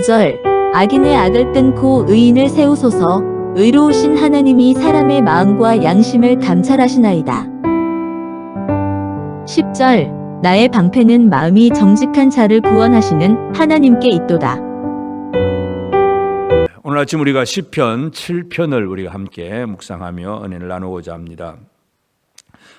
9절 악인의 악을 끊고 의인을 세우소서 의로우신 하나님이 사람의 마음과 양심을 감찰하시나이다. 10절 나의 방패는 마음이 정직한 자를 구원하시는 하나님께 있도다. 오늘 아침 우리가 시편 7편을 우리가 함께 묵상하며 은혜를 나누고자 합니다.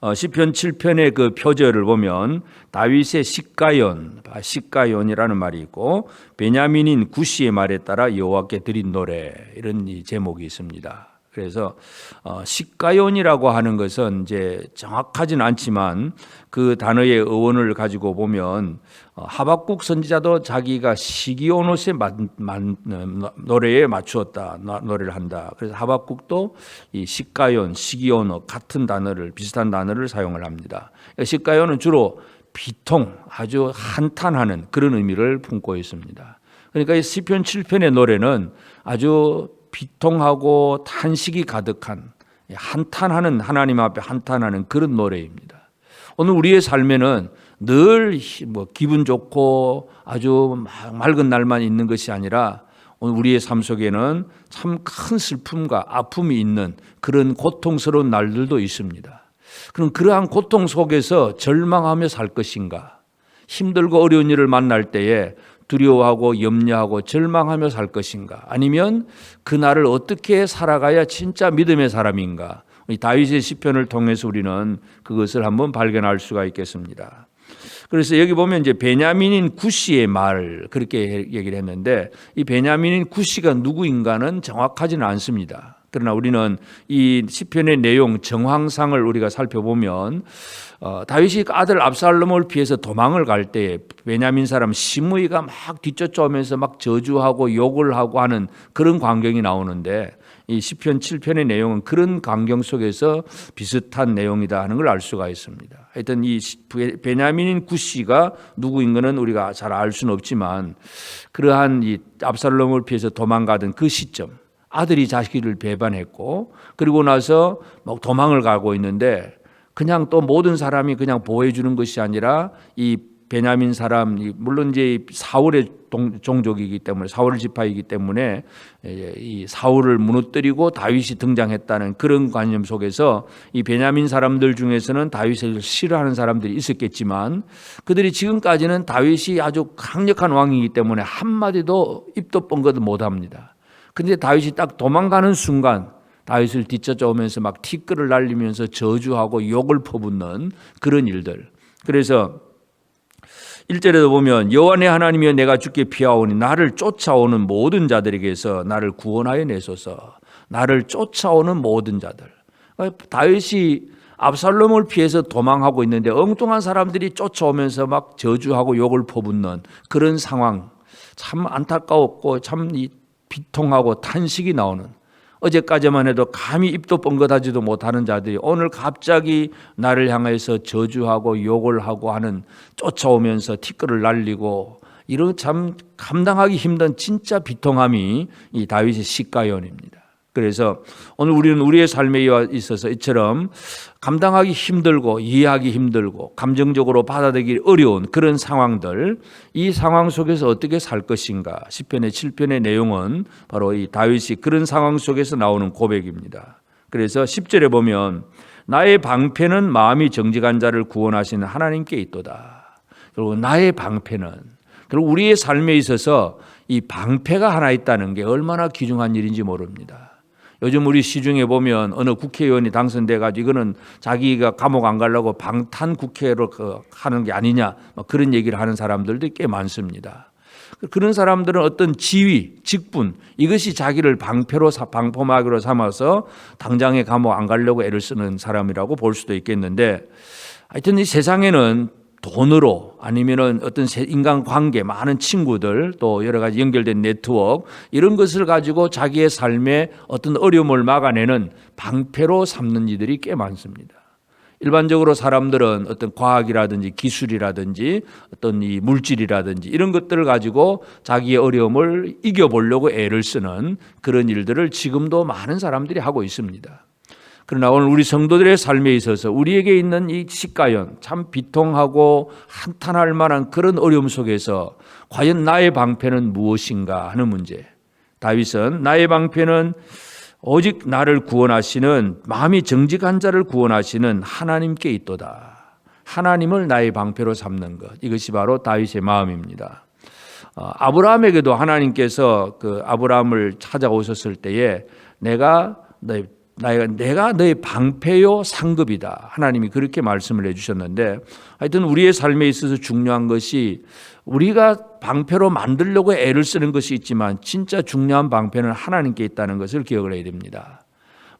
어, 시편 7편의 그 표절을 보면 다윗의 시가연, 아, 시가연이라는 말이 있고 베냐민인 구시의 말에 따라 여호와께 드린 노래 이런 이 제목이 있습니다. 그래서 어, 시가연이라고 하는 것은 이제 정확하진 않지만 그 단어의 어원을 가지고 보면 어, 하박국 선지자도 자기가 시기오노스의 어, 노래에 맞추었다 나- 노래를 한다. 그래서 하박국도 이 시가연, 시기오노 같은 단어를 비슷한 단어를 사용을 합니다. 시가연은 주로 비통, 아주 한탄하는 그런 의미를 품고 있습니다. 그러니까 이 시편 7편의 노래는 아주 비통하고 탄식이 가득한 한탄하는 하나님 앞에 한탄하는 그런 노래입니다. 오늘 우리의 삶에는 늘 뭐 기분 좋고 아주 막 맑은 날만 있는 것이 아니라 오늘 우리의 삶 속에는 참 큰 슬픔과 아픔이 있는 그런 고통스러운 날들도 있습니다. 그럼 그러한 고통 속에서 절망하며 살 것인가? 힘들고 어려운 일을 만날 때에 두려워하고 염려하고 절망하며 살 것인가? 아니면 그날을 어떻게 살아가야 진짜 믿음의 사람인가? 이 다윗의 시편을 통해서 우리는 그것을 한번 발견할 수가 있겠습니다. 그래서 여기 보면 이제 베냐민인 구시의 말 그렇게 얘기를 했는데 이 베냐민인 구시가 누구인가는 정확하지는 않습니다. 그러나 우리는 이 시편의 내용 정황상을 우리가 살펴보면 어, 다윗이 아들 압살롬을 피해서 도망을 갈때 베냐민 사람 시므이가 막 뒤쫓아오면서 막 저주하고 욕을 하고 하는 그런 광경이 나오는데 이 시편 7편의 내용은 그런 광경 속에서 비슷한 내용이다 하는 걸 알 수가 있습니다. 하여튼 이 베냐민인 구시가 누구인 거는 우리가 잘 알 수는 없지만 그러한 이 압살롬을 피해서 도망가던 그 시점 아들이 자식을 배반했고 그리고 나서 막 도망을 가고 있는데 그냥 또 모든 사람이 그냥 보호해 주는 것이 아니라 이 베냐민 사람 이 물론 이제 이 사울의 동- 종족이기 때문에 사울 지파이기 때문에 예, 이 사울을 무너뜨리고 다윗이 등장했다는 그런 관념 속에서 이 베냐민 사람들 중에서는 다윗을 싫어하는 사람들이 있었겠지만 그들이 지금까지는 다윗이 아주 강력한 왕이기 때문에 한 마디도 입도 뻥긋 못 합니다. 근데 다윗이 딱 도망가는 순간 다윗을 뒤쫓아오면서 막 티끌을 날리면서 저주하고 욕을 퍼붓는 그런 일들. 그래서 1절에도 보면 여호와의 하나님이여 내가 주께 피하오니 나를 쫓아오는 모든 자들에게서 나를 구원하여 내소서. 나를 쫓아오는 모든 자들. 그러니까 다윗이 압살롬을 피해서 도망하고 있는데 엉뚱한 사람들이 쫓아오면서 막 저주하고 욕을 퍼붓는 그런 상황. 참 안타까웠고 참 이 비통하고 탄식이 나오는 어제까지만 해도 감히 입도 뻥긋하지도 못하는 자들이 오늘 갑자기 나를 향해서 저주하고 욕을 하고 하는 쫓아오면서 티끌을 날리고 이런 참 감당하기 힘든 진짜 비통함이 이 다윗의 시가연입니다. 그래서 오늘 우리는 우리의 삶에 있어서 이처럼 감당하기 힘들고 이해하기 힘들고 감정적으로 받아들이기 어려운 그런 상황들 이 상황 속에서 어떻게 살 것인가 10편의 7편의 내용은 바로 이 다윗이 그런 상황 속에서 나오는 고백입니다. 그래서 10절에 보면 나의 방패는 마음이 정직한 자를 구원하시는 하나님께 있도다. 그리고 나의 방패는 그리고 우리의 삶에 있어서 이 방패가 하나 있다는 게 얼마나 귀중한 일인지 모릅니다. 요즘 우리 시중에 보면 어느 국회의원이 당선돼 가지고 이거는 자기가 감옥 안 가려고 방탄 국회로 그 하는 게 아니냐 막 그런 얘기를 하는 사람들도 꽤 많습니다. 그런 사람들은 어떤 지위, 직분 이것이 자기를 방패로 사- 방포막으로 삼아서 당장에 감옥 안 가려고 애를 쓰는 사람이라고 볼 수도 있겠는데 하여튼 이 세상에는 돈으로 아니면은 어떤 세- 인간 관계, 많은 친구들 또 여러 가지 연결된 네트워크 이런 것을 가지고 자기의 삶에 어떤 어려움을 막아내는 방패로 삼는 이들이 꽤 많습니다. 일반적으로 사람들은 어떤 과학이라든지 기술이라든지 어떤 이 물질이라든지 이런 것들을 가지고 자기의 어려움을 이겨보려고 애를 쓰는 그런 일들을 지금도 많은 사람들이 하고 있습니다. 그러나 오늘 우리 성도들의 삶에 있어서 우리에게 있는 이 식가연 참 비통하고 한탄할 만한 그런 어려움 속에서 과연 나의 방패는 무엇인가 하는 문제. 다윗은 나의 방패는 오직 나를 구원하시는 마음이 정직한 자를 구원하시는 하나님께 있도다. 하나님을 나의 방패로 삼는 것. 이것이 바로 다윗의 마음입니다. 어, 아브라함에게도 하나님께서 그 아브라함을 찾아오셨을 때에 내가 너의 나가 내가 너의 방패요 상급이다. 하나님이 그렇게 말씀을 해 주셨는데 하여튼 우리의 삶에 있어서 중요한 것이 우리가 방패로 만들려고 애를 쓰는 것이 있지만 진짜 중요한 방패는 하나님께 있다는 것을 기억을 해야 됩니다.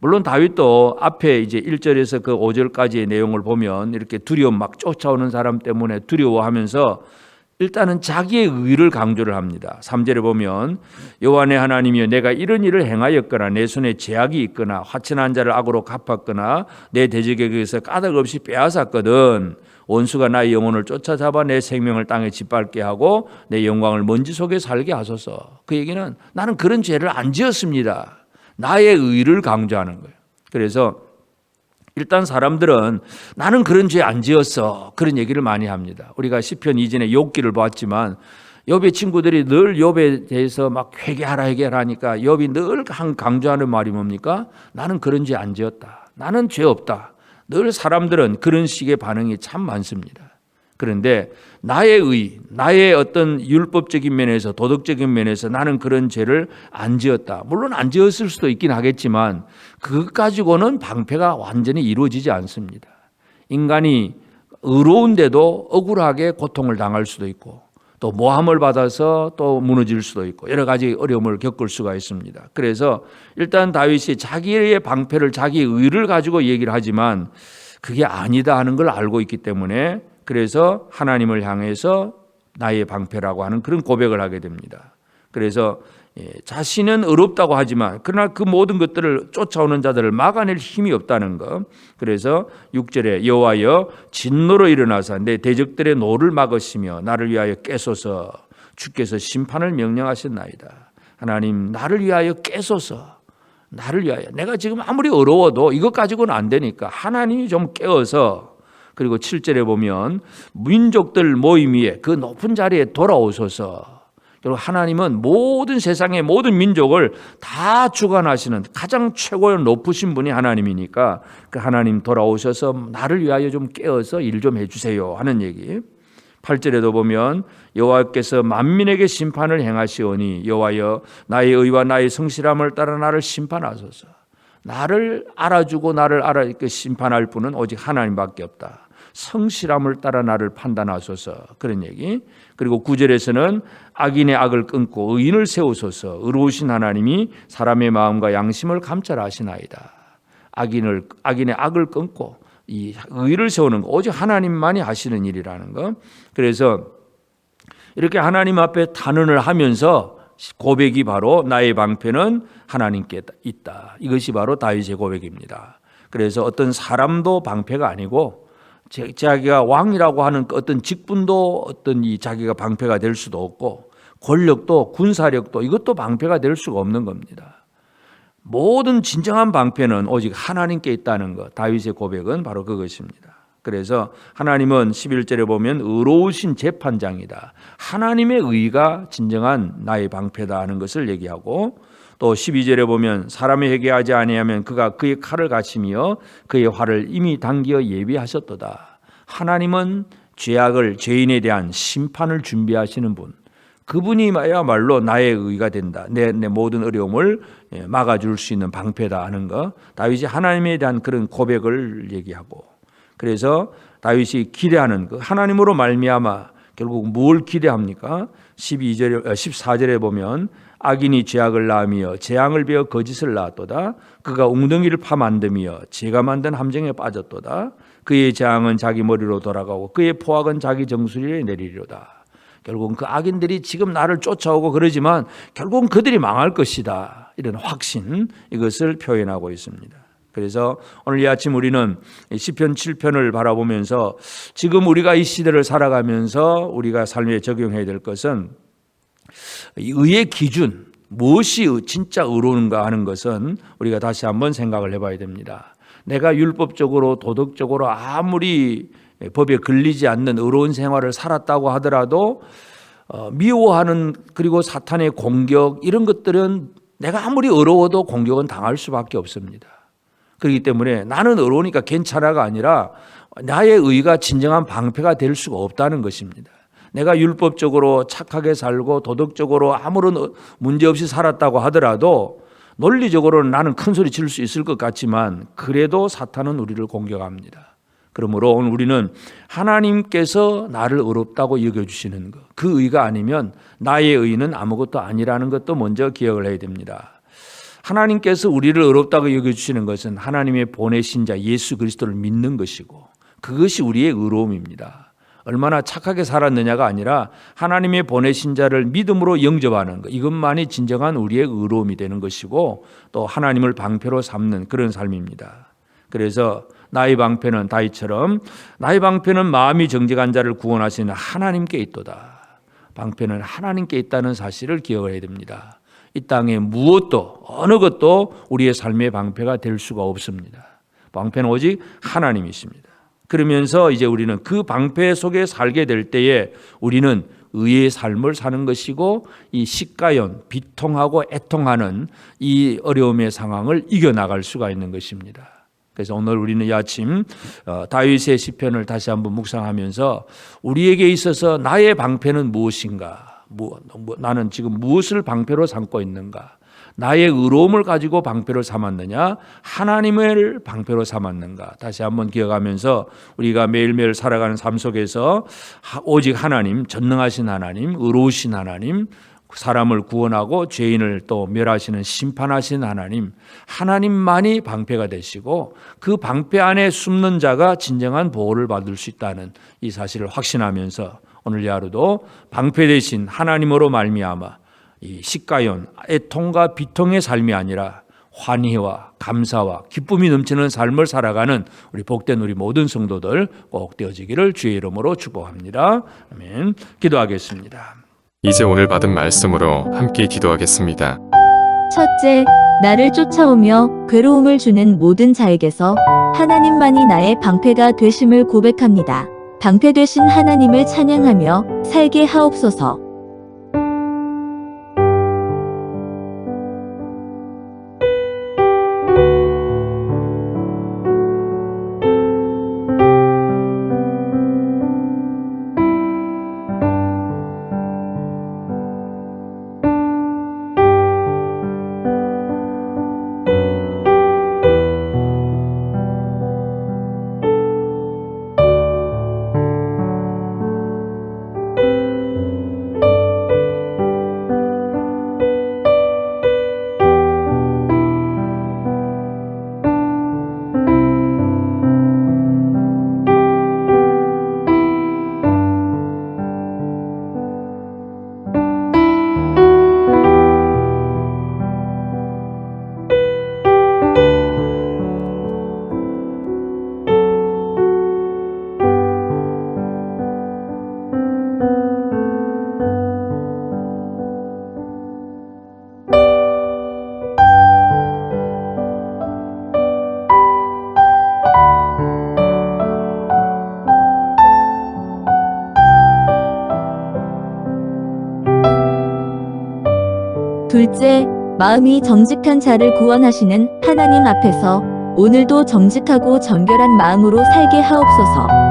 물론 다윗도 앞에 이제 1절에서 그 5절까지의 내용을 보면 이렇게 두려움 막 쫓아오는 사람 때문에 두려워하면서 일단은 자기의 의를 강조를 합니다. 3절에 보면 여호와의 하나님이여 내가 이런 일을 행하였거나 내 손에 제약이 있거나 화친한 자를 악으로 갚았거나 내 대적에게서 까닭 없이 빼앗았거든 원수가 나의 영혼을 쫓아잡아 내 생명을 땅에 짓밟게 하고 내 영광을 먼지 속에 살게 하소서. 그 얘기는 나는 그런 죄를 안 지었습니다. 나의 의를 강조하는 거예요. 그래서 일단 사람들은 나는 그런 죄 안 지었어. 그런 얘기를 많이 합니다. 우리가 시편 이전에 욥기를 보았지만 욥의 친구들이 늘 욥에 대해서 막 회개하라 회개하라 하니까 욥이 늘 강- 강조하는 말이 뭡니까? 나는 그런 죄 안 지었다. 나는 죄 없다. 늘 사람들은 그런 식의 반응이 참 많습니다. 그런데 나의 의, 나의 어떤 율법적인 면에서 도덕적인 면에서 나는 그런 죄를 안 지었다. 물론 안 지었을 수도 있긴 하겠지만 그것 가지고는 방패가 완전히 이루어지지 않습니다. 인간이 의로운데도 억울하게 고통을 당할 수도 있고 또 모함을 받아서 또 무너질 수도 있고 여러 가지 어려움을 겪을 수가 있습니다. 그래서 일단 다윗이 자기의 방패를 자기 의를 가지고 얘기를 하지만 그게 아니다 하는 걸 알고 있기 때문에 그래서 하나님을 향해서 나의 방패라고 하는 그런 고백을 하게 됩니다. 그래서 예, 자신은 의롭다고 하지만 그러나 그 모든 것들을 쫓아오는 자들을 막아낼 힘이 없다는 것. 그래서 6절에 여호와여 진노로 일어나서 내 대적들의 노를 막으시며 나를 위하여 깨소서 주께서 심판을 명령하셨나이다. 하나님 나를 위하여 깨소서 나를 위하여 내가 지금 아무리 어려워도 이것 가지고는 안 되니까 하나님이 좀 깨어서 그리고 7절에 보면 민족들 모임 위에 그 높은 자리에 돌아오소서. 결국 하나님은 모든 세상의 모든 민족을 다 주관하시는 가장 최고의 높으신 분이 하나님이니까 그 하나님 돌아오셔서 나를 위하여 좀 깨어서 일 좀 해주세요 하는 얘기. 8절에도 보면 여호와께서 만민에게 심판을 행하시오니 여호와여 나의 의와 나의 성실함을 따라 나를 심판하소서. 나를 알아주고 나를 알아 그 심판할 분은 오직 하나님밖에 없다. 성실함을 따라 나를 판단하소서 그런 얘기. 그리고 구절에서는 악인의 악을 끊고 의인을 세우소서. 의로우신 하나님이 사람의 마음과 양심을 감찰하시나이다. 악인을 악인의 악을 끊고 이 의를 세우는 거 오직 하나님만이 하시는 일이라는 거. 그래서 이렇게 하나님 앞에 단언을 하면서 고백이 바로 나의 방패는 하나님께 있다. 이것이 바로 다윗의 고백입니다. 그래서 어떤 사람도 방패가 아니고 제- 자기가 왕이라고 하는 그 어떤 직분도 어떤 이 자기가 방패가 될 수도 없고 권력도 군사력도 이것도 방패가 될 수가 없는 겁니다. 모든 진정한 방패는 오직 하나님께 있다는 것. 다윗의 고백은 바로 그것입니다. 그래서 하나님은 11절에 보면 의로우신 재판장이다. 하나님의 의가 진정한 나의 방패다 하는 것을 얘기하고 또 12절에 보면 사람이 회개하지 아니하면 그가 그의 칼을 가시며 그의 활을 이미 당기어 예비하셨도다. 하나님은 죄악을 죄인에 대한 심판을 준비하시는 분. 그분이야말로 나의 의가 된다. 내, 내 모든 어려움을 예, 막아줄 수 있는 방패다 하는 거. 다윗이 하나님에 대한 그런 고백을 얘기하고 그래서 다윗이 기대하는 그 하나님으로 말미암아 결국 뭘 기대합니까? 12절에 14절에 보면 악인이 죄악을 낳으며 재앙을 베어 거짓을 낳았도다. 그가 웅덩이를 파 만듦이여 제가 만든 함정에 빠졌도다. 그의 재앙은 자기 머리로 돌아가고 그의 포악은 자기 정수리에 내리리로다. 결국은 그 악인들이 지금 나를 쫓아오고 그러지만 결국은 그들이 망할 것이다. 이런 확신 이것을 표현하고 있습니다. 그래서 오늘 이 아침 우리는 시편 7편을 바라보면서 지금 우리가 이 시대를 살아가면서 우리가 삶에 적용해야 될 것은 이 의의 기준 무엇이 진짜 의로운가 하는 것은 우리가 다시 한번 생각을 해봐야 됩니다. 내가 율법적으로 도덕적으로 아무리 법에 걸리지 않는 의로운 생활을 살았다고 하더라도 어, 미워하는 그리고 사탄의 공격 이런 것들은 내가 아무리 어려워도 공격은 당할 수밖에 없습니다. 그렇기 때문에 나는 어려우니까 괜찮아가 아니라 나의 의가 진정한 방패가 될 수가 없다는 것입니다. 내가 율법적으로 착하게 살고 도덕적으로 아무런 어- 문제 없이 살았다고 하더라도 논리적으로는 나는 큰 소리 칠 수 있을 것 같지만 그래도 사탄은 우리를 공격합니다. 그러므로 오늘 우리는 하나님께서 나를 어렵다고 여겨주시는 것, 그 의가 아니면 나의 의는 아무것도 아니라는 것도 먼저 기억을 해야 됩니다. 하나님께서 우리를 어렵다고 여겨주시는 것은 하나님의 보내신 자 예수 그리스도를 믿는 것이고 그것이 우리의 의로움입니다. 얼마나 착하게 살았느냐가 아니라 하나님의 보내신 자를 믿음으로 영접하는 것 이것만이 진정한 우리의 의로움이 되는 것이고 또 하나님을 방패로 삼는 그런 삶입니다. 그래서 나의 방패는 다윗처럼 나의 방패는 마음이 정직한 자를 구원하시는 하나님께 있도다. 방패는 하나님께 있다는 사실을 기억을 해야 됩니다. 이 땅에 무엇도 어느 것도 우리의 삶의 방패가 될 수가 없습니다. 방패는 오직 하나님이십니다. 그러면서 이제 우리는 그 방패 속에 살게 될 때에 우리는 의의 삶을 사는 것이고 이 시가연 비통하고 애통하는 이 어려움의 상황을 이겨 나갈 수가 있는 것입니다. 그래서 오늘 우리는 이 아침 어, 다윗의 시편을 다시 한번 묵상하면서 우리에게 있어서 나의 방패는 무엇인가? 무, 뭐, 나는 지금 무엇을 방패로 삼고 있는가? 나의 의로움을 가지고 방패로 삼았느냐? 하나님을 방패로 삼았는가? 다시 한번 기억하면서 우리가 매일매일 살아가는 삶 속에서 하- 오직 하나님, 전능하신 하나님, 의로우신 하나님, 사람을 구원하고 죄인을 또 멸하시는 심판하신 하나님, 하나님만이 방패가 되시고 그 방패 안에 숨는 자가 진정한 보호를 받을 수 있다는 이 사실을 확신하면서 오늘 이 하루도 방패 되신 하나님으로 말미암아 이 식가연 애통과 비통의 삶이 아니라 환희와 감사와 기쁨이 넘치는 삶을 살아가는 우리 복된 우리 모든 성도들 꼭 되어지기를 주의 이름으로 축복합니다. 아멘. 기도하겠습니다. 이제 오늘 받은 말씀으로 함께 기도하겠습니다. 첫째, 나를 쫓아오며 괴로움을 주는 모든 자에게서 하나님만이 나의 방패가 되심을 고백합니다. 방패 되신 하나님을 찬양하며 살게 하옵소서. 둘째, 마음이 정직한 자를 구원하시는 하나님 앞에서 오늘도 정직하고 정결한 마음으로 살게 하옵소서.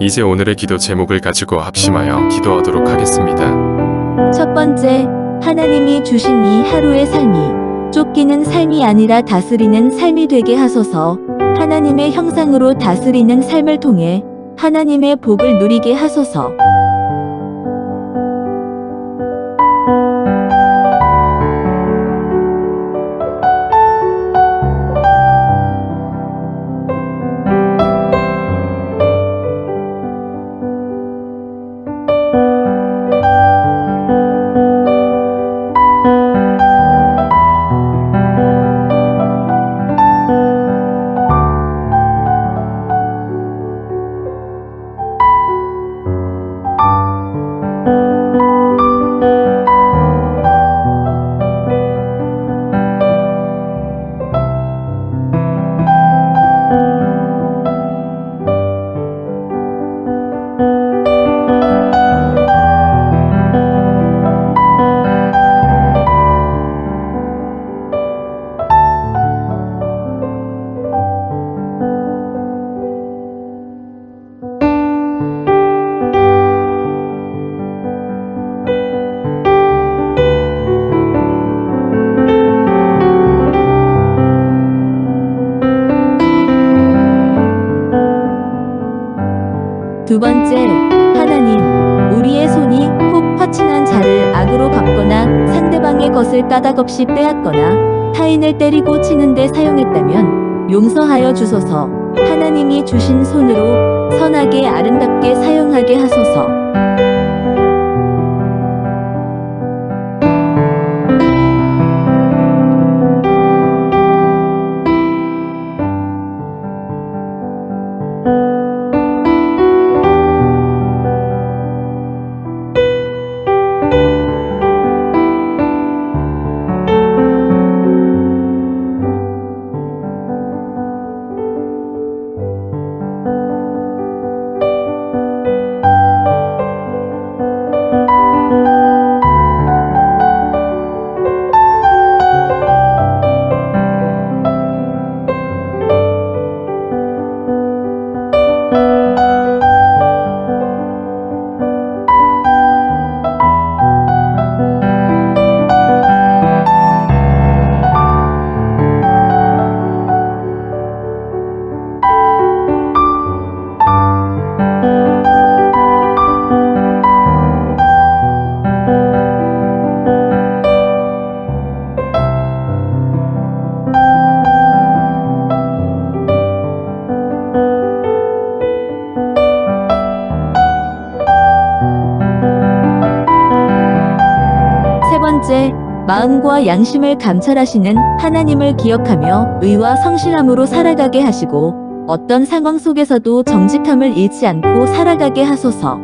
이제 오늘의 기도 제목을 가지고 합심하여 기도하도록 하겠습니다. 첫 번째, 하나님이 주신 이 하루의 삶이 쫓기는 삶이 아니라 다스리는 삶이 되게 하소서. 하나님의 형상으로 다스리는 삶을 통해 하나님의 복을 누리게 하소서. 두 번째, 하나님, 우리의 손이 혹 화친한 자를 악으로 갚거나 상대방의 것을 까닭없이 빼앗거나 타인을 때리고 치는데 사용했다면 용서하여 주소서. 하나님이 주신 손으로 선하게 아름답게 사용하게 하소서. 마음과 양심을 감찰하시는 하나님을 기억하며 의와 성실함으로 살아가게 하시고 어떤 상황 속에서도 정직함을 잃지 않고 살아가게 하소서.